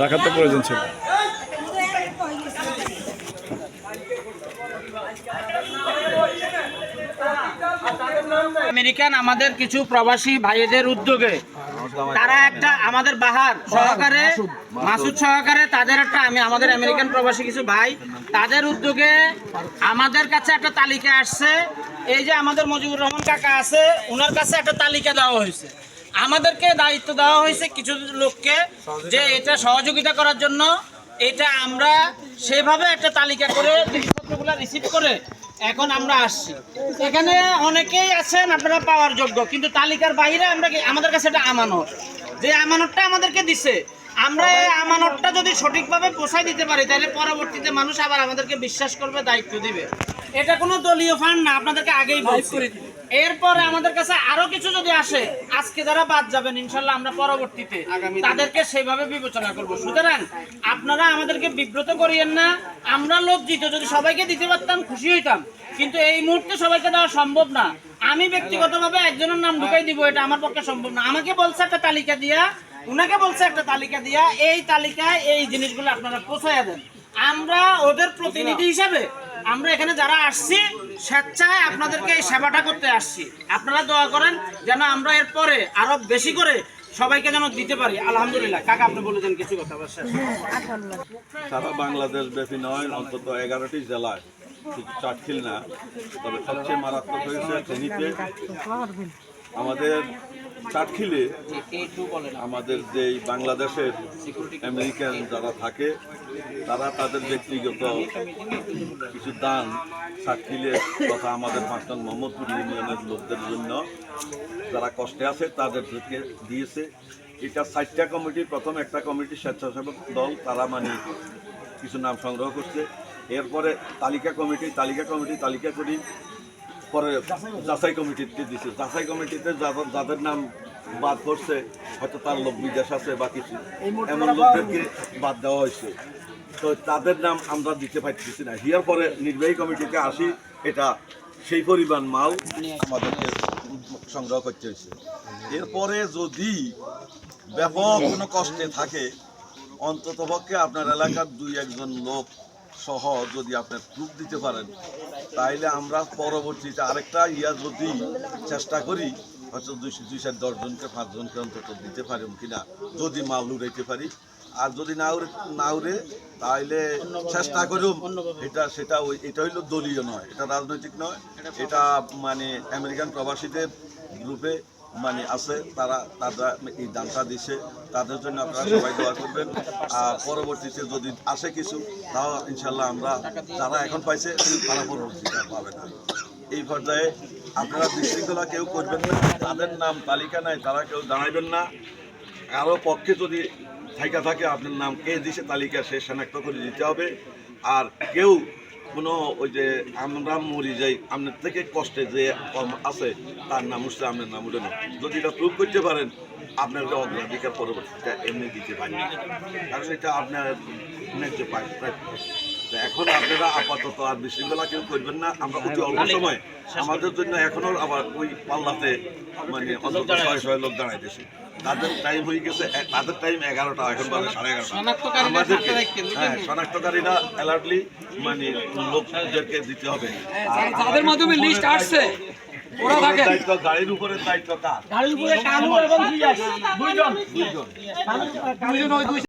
রাখার তো প্রয়োজন ছিল। আমেরিকান আমাদের কিছু প্রবাসী ভাইদের উদ্যোগে তারা একটা আমাদের বাহার সহকারে মাসুদ সহকারে তাদের একটা আমি আমাদের আমেরিকান প্রবাসী কিছু ভাই তাদের উদ্যোগে আমাদের কাছে একটা তালিকা আসছে। এই যে আমাদের মুজিবুর রহমান কাকা আছে ওনার কাছে একটা তালিকা দেওয়া হয়েছে। আমাদেরকে দায়িত্ব দেওয়া হয়েছে কিছু লোককে যে এটা সহযোগিতা করার জন্য এটা আমরা সেভাবে একটা তালিকা করে জিনিসপত্রগুলো রিসিভ করে এখন আমরা আসছি। এখানে অনেকেই আছেন আপনারা পাওয়ার যোগ্য কিন্তু তালিকার বাইরে আমরা আমাদের কাছে এটা আমানত। যে আমানতটা আমাদেরকে দিছে আমরা এই আমানতটা যদি সঠিকভাবে পোষায় দিতে পারি তাহলে পরবর্তীতে মানুষ আবার আমাদেরকে বিশ্বাস করবে দায়িত্ব দিবে। এটা কোনো দলীয় ফান্ড না আপনাদেরকে আগেই বলছি। এরপরে আমাদের কাছে আরও কিছু যদি আসে আজকে যারা বাদ যাবেন ইনশাল্লাহ আমরা পরবর্তীতে তাদেরকে সেভাবে বিবেচনা করব। সুতরাং আপনারা আমাদেরকে বিব্রত করিয়েন না আমরা লজ্জিত, যদি সবাইকে দিতে পারতাম খুশি হইতাম। কিন্তু এই মুহূর্তে সবাইকে দেওয়া সম্ভব না। আমি ব্যক্তিগতভাবে একজনের নাম ঢুকাই দিব, এটা আমার পক্ষে সম্ভব না। আমাকে বলছে একটা তালিকা দিয়া, উনাকে বলছে একটা তালিকা দিয়া, এই তালিকায় এই জিনিসগুলো আপনারা পৌঁছাইয়া দেন। আমরা ওদের প্রতিনিধি হিসাবে আমরা এখানে যারা আসছি, স্বেচ্ছায় আপনাদেরকে এই সেবাটা করতে আসছি। আপনারা দোয়া করেন যেন আমরা এর পরে আরও বেশি করে সবাইকে যেন দিতে পারি। আলহামদুলিল্লাহ। কাকা, আপনি বলে দেন কিছু কথা সারা বাংলাদেশ ব্যাপী নয়, অন্তত এগারোটি জেলায়। শুধু চাটখিল না, তবে সবচেয়ে মারাত্মক হয়েছে আমাদের চাটখিলে আমাদের যে বাংলাদেশের আমেরিকান যারা থাকে, তারা তাদের ব্যক্তিগত কিছু দান চাটখিলে তথা আমাদের পাঁচজন মোহাম্মদপুর ইউনিয়নের লোকদের জন্য যারা কষ্টে আছে তাদেরকে দিয়েছে। এটা চারটা কমিটি প্রথম একটা কমিটি স্বেচ্ছাসেবক দল, তারা মানে কিছু নাম সংগ্রহ করছে। এরপরে তালিকা কমিটি তালিকা কমিটি, তালিকা করি পরে যাচাই কমিটিতে দিছে। যাচাই কমিটিতে যাদের নাম বাদ করছে হয়তো তার লোক বিদেশ আছে বা কিছু। এমন লোকদেরকে বাদ দেওয়া হয়েছে। তো তাদের নাম আমরা দিতে পারতেছি না। হিয়ার পরে নির্বাহী কমিটিতে আসি এটা সেই পরিমাণ মাল আমাদেরকে সংগ্রহ করতে হয়েছে। এরপরে যদি ব্যাপক কোনো কষ্টে থাকে অন্ততপক্ষে আপনার এলাকার দুই একজন লোক সহ যদি আপনি প্রুফ দিতে পারেন, তাইলে আমরা পরবর্তীতে আরেকটা ইয়া যদি চেষ্টা করি, হয়তো দুই দুই চার দশজনকে পাঁচজনকে অন্তত দিতে পারি কিনা, যদি মাল উড়াইতে পারি। আর যদি না উড়ে না উড়ে তাহলে চেষ্টা করুম। এটা সেটা ওই এটা হইল দলীয় নয়, এটা রাজনৈতিক নয়। এটা মানে আমেরিকান প্রবাসীদের গ্রুপে মানে আছে, তারা তারা এই দানটা দিছে। তাদের জন্য আপনারা সবাই দোয়া করবেন। আর পরবর্তীতে যদি আসে কিছু তাও ইনশাল্লাহ আমরা যারা এখন পাইছে, তারা পরবর্তীতে পাবে না। এই পর্যায়ে আপনারা বিশৃঙ্খলা কেউ করবেন না, তাদের নাম তালিকা নাই, তারা কেউ জানাইবেন না। কারও পক্ষে যদি থাইকা থাকে, আপনার নাম কে দিছে, তালিকা সে শনাক্ত করে দিতে হবে। আর কেউ কোনো ওই যে আমরা মরি যাই, আপনার থেকে কষ্টে যে কম আছে, তার নাম উঠছে আপনার নাম উঠে না যদি এটা প্রুভ করতে পারেন আপনার যে অগ্রাধিকার পরবর্তীটা এমনি দিতে পারেন কারণ এটা আপনার ন্যায্য। তো এখন আপনারা আপাতত আর বিশৃঙ্খলা কেউ করবেন না। আমরা অতি অল্প সময় আমাদের জন্য এখনও আবার ওই পাল্লাতে মানে অন্তত ছয় ছয় লোক দাঁড়াইতেছে তাদের টাইম হয়ে গেছে তাদের টাইম এগারোটা এখন বাজে সাড়ে এগারোটা। আমাদেরকে হ্যাঁ শনাক্তকারীরা অ্যালার্টলি মানে লোকদেরকে দিতে হবে। আর তাদের মাধ্যমে লিস্ট আসছে ওরা থাকে দায়িত্ব গাড়ির উপরে দায়িত্ব কার? গাড়ির উপরে কালু এবং দুইজন। দুইজন। দুইজন দুইজন। দুই